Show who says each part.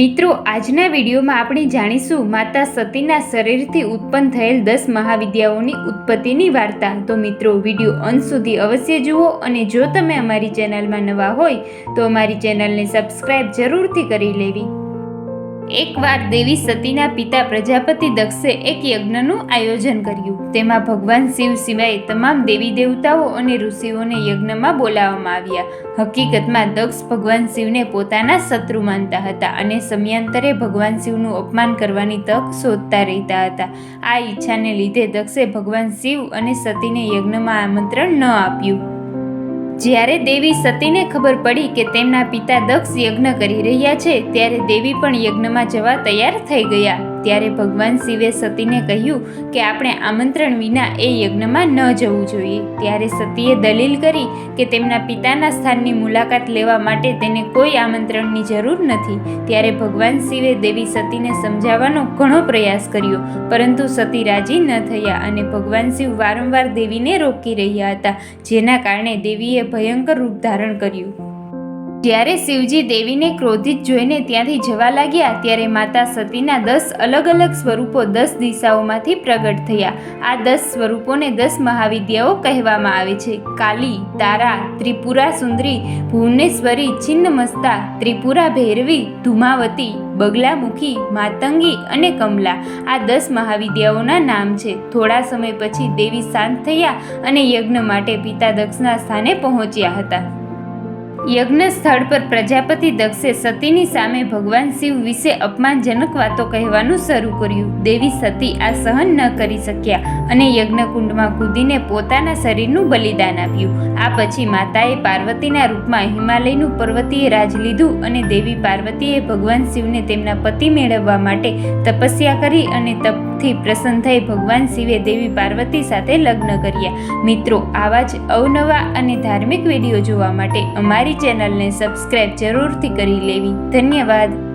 Speaker 1: મિત્રો, આજના વિડીયોમાં આપણે જાણીશું માતા સતીના શરીરથી ઉત્પન્ન થયેલ દસ મહાવિદ્યાઓની ઉત્પત્તિની વાર્તા. તો મિત્રો, વીડિયો અંત સુધી અવશ્ય જુઓ અને જો તમે અમારી ચેનલમાં નવા હોય, તો અમારી ચેનલને સબસ્ક્રાઈબ જરૂરથી કરી લેવી. એકવાર દેવી સતીના પિતા પ્રજાપતિ દક્ષે એક યજ્ઞનું આયોજન કર્યું. તેમાં ભગવાન શિવ સિવાય તમામ દેવી દેવતાઓ અને ઋષિઓને યજ્ઞમાં બોલાવવામાં આવ્યા. હકીકતમાં દક્ષ ભગવાન શિવને પોતાના શત્રુ માનતા હતા અને સમયાંતરે ભગવાન શિવનું અપમાન કરવાની તક શોધતા રહેતા હતા. આ ઈચ્છાને લીધે દક્ષે ભગવાન શિવ અને સતીને યજ્ઞમાં આમંત્રણ ન આપ્યું. જ્યારે દેવી સતીને ખબર પડી કે તેમના પિતા દક્ષ યજ્ઞ કરી રહ્યા છે, ત્યારે દેવી પણ યજ્ઞમાં જવા તૈયાર થઈ ગયા. ત્યારે ભગવાન શિવે સતીને કહ્યું કે આપણે આમંત્રણ વિના એ યજ્ઞમાં ન જવું જોઈએ. ત્યારે સતીએ દલીલ કરી કે તેમના પિતાના સ્થાનની મુલાકાત લેવા માટે તેને કોઈ આમંત્રણની જરૂર નથી. ત્યારે ભગવાન શિવે દેવી સતીને સમજાવવાનો ઘણો પ્રયાસ કર્યો, પરંતુ સતી રાજી ન થયા અને ભગવાન શિવ વારંવાર દેવીને રોકી રહ્યા હતા, જેના કારણે દેવીએ ભયંકર રૂપ ધારણ કર્યું. જ્યારે શિવજી દેવીને ક્રોધિત જોઈને ત્યાંથી જવા લાગ્યા. ત્યારે માતા સતીના દસ અલગ અલગ સ્વરૂપો દસ દિશાઓમાંથી પ્રગટ થયા. આ દસ સ્વરૂપોને દસ મહાવિદ્યાઓ કહેવામાં આવે છે. કાલી, તારા, ત્રિપુરા સુંદરી, ભુવનેશ્વરી છિન્નમસ્તા ત્રિપુરા ભૈરવી, ધુમાવતી, બગલામુખી, માતંગી અને કમલા. આ દસ મહાવિદ્યાઓના નામ છે. થોડા સમય પછી દેવી શાંત થયા અને યજ્ઞ માટે પિતા દક્ષના સ્થાને પહોંચ્યા હતા. યજ્ઞ સ્થળ પર પ્રજાપતિ દક્ષે સતીની સામે ભગવાન શિવ વિશે અપમાનજનક વાતો કહેવાનું શરૂ કર્યું. દેવી સતી આ સહન ન કરી શક્યા અને યજ્ઞકુંડમાં કૂદીને પોતાના શરીરનું બલિદાન આપ્યું. આ પછી માતાએ પાર્વતીના રૂપમાં હિમાલયનું પર્વતીય રાજ લીધું અને દેવી પાર્વતીએ ભગવાન શિવને તેમના પતિ મેળવવા માટે તપસ્યા કરી અને તપથી પ્રસન્ન થઈ ભગવાન શિવે દેવી પાર્વતી સાથે લગ્ન કર્યા. મિત્રો, આવા જ અવનવા અને ધાર્મિક વીડિયો જોવા માટે અમારી ચેનલને સબસ્ક્રાઈબ જરૂરથી કરી લેવી. ધન્યવાદ.